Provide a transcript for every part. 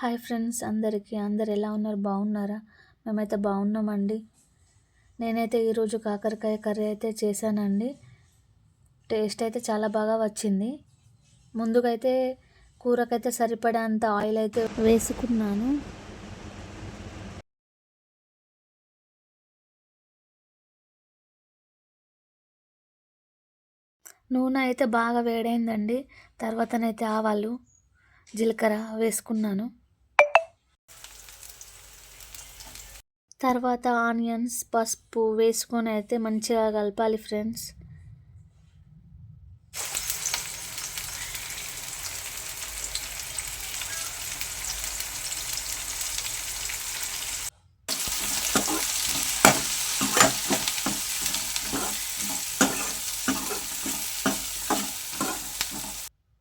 Hi friends అందరికీ. అందరు ఎలా ఉన్నారు? బాగున్నారా? మేమైతే బాగున్నామండి. నేనైతే ఈరోజు కాకరకాయ కర్రీ అయితే చేశానండి. టేస్ట్ అయితే చాలా బాగా వచ్చింది. ముందుగా అయితే కూరకైతే సరిపడేంత ఆయిల్ అయితే వేసుకున్నాను. నూనె అయితే బాగా వేడైందండి. తర్వాతనైతే ఆవాలు జీలకర్ర వేసుకున్నాను. తర్వాత ఆనియన్స్ పసుపు వేసుకొని అయితే మంచిగా కలపాలి ఫ్రెండ్స్.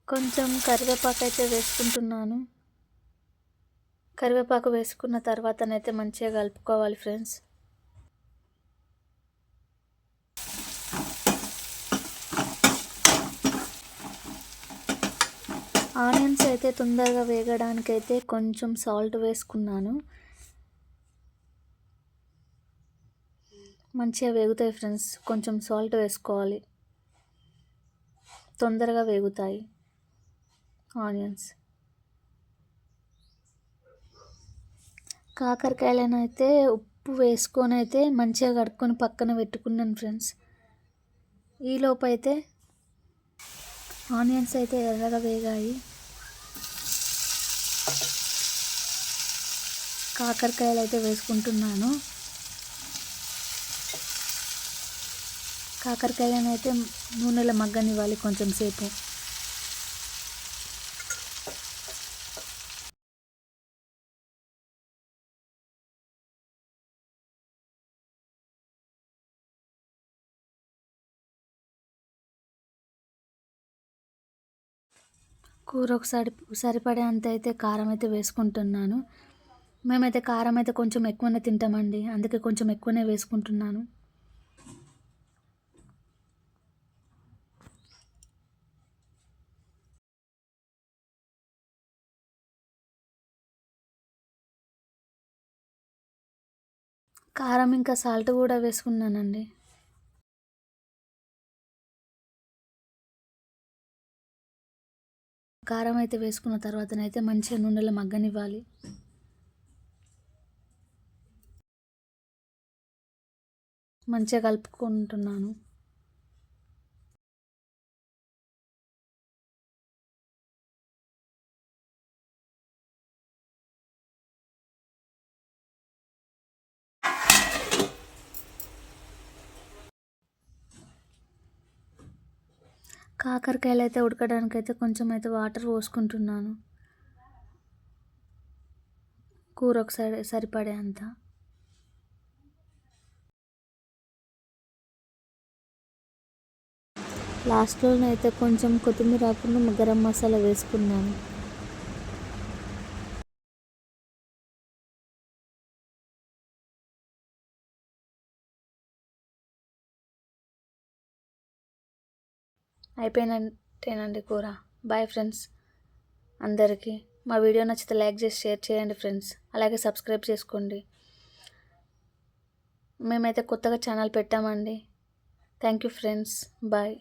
కొంచెం కరివేపాకు అయితే వేసుకుంటున్నాను. కరివేపాకు వేసుకున్న తర్వాతనైతే మంచిగా కలుపుకోవాలి ఫ్రెండ్స్. ఆనియన్స్ అయితే తొందరగా వేగడానికి అయితే కొంచెం సాల్ట్ వేసుకున్నాను. మంచిగా వేగుతాయి ఫ్రెండ్స్ కొంచెం సాల్ట్ వేసుకోవాలి. తొందరగా వేగుతాయి ఆనియన్స్. కాకరకాయలను అయితే ఉప్పు వేసుకొని అయితే మంచిగా కడుక్కొని పక్కన పెట్టుకున్నాను ఫ్రెండ్స్. ఈలోపు అయితే ఆనియన్స్ అయితే ఎర్రగా వేగాయి. కాకరకాయలు అయితే వేసుకుంటున్నాను. కాకరకాయలను అయితే నూనెలో మగ్గనివ్వాలి కొంచెం సేపు. కూర ఒకసారి సరిపడే అంత అయితే కారం అయితే వేసుకుంటున్నాను. మేమైతే కారం అయితే కొంచెం ఎక్కువనే తింటామండి. అందుకే కొంచెం ఎక్కువనే వేసుకుంటున్నాను. కారం ఇంకా సాల్ట్ కూడా వేసుకున్నానండి. కారం అయితే వేసుకున్న తర్వాతనైతే మంచిగా నూనెలో మగ్గనివ్వాలి. మంచిగా కలుపుకుంటున్నాను. కాకరకాయలు అయితే ఉడకడానికి అయితే కొంచెం అయితే వాటర్ పోసుకుంటున్నాను. కూర ఒకసారి సరిపడే అంత. లాస్ట్లోనైతే కొంచెం కొత్తిమీర ఆకుండా గరం మసాలా వేసుకున్నాను. అయిపోయినట్టేనండి కూర. బాయ్ ఫ్రెండ్స్ అందరికీ మా వీడియో నచ్చితే లైక్ చేసి షేర్ చేయండి ఫ్రెండ్స్. అలాగే సబ్స్క్రైబ్ చేసుకోండి. మేమైతే కొత్తగా ఛానల్ పెట్టామండి. Thank you friends bye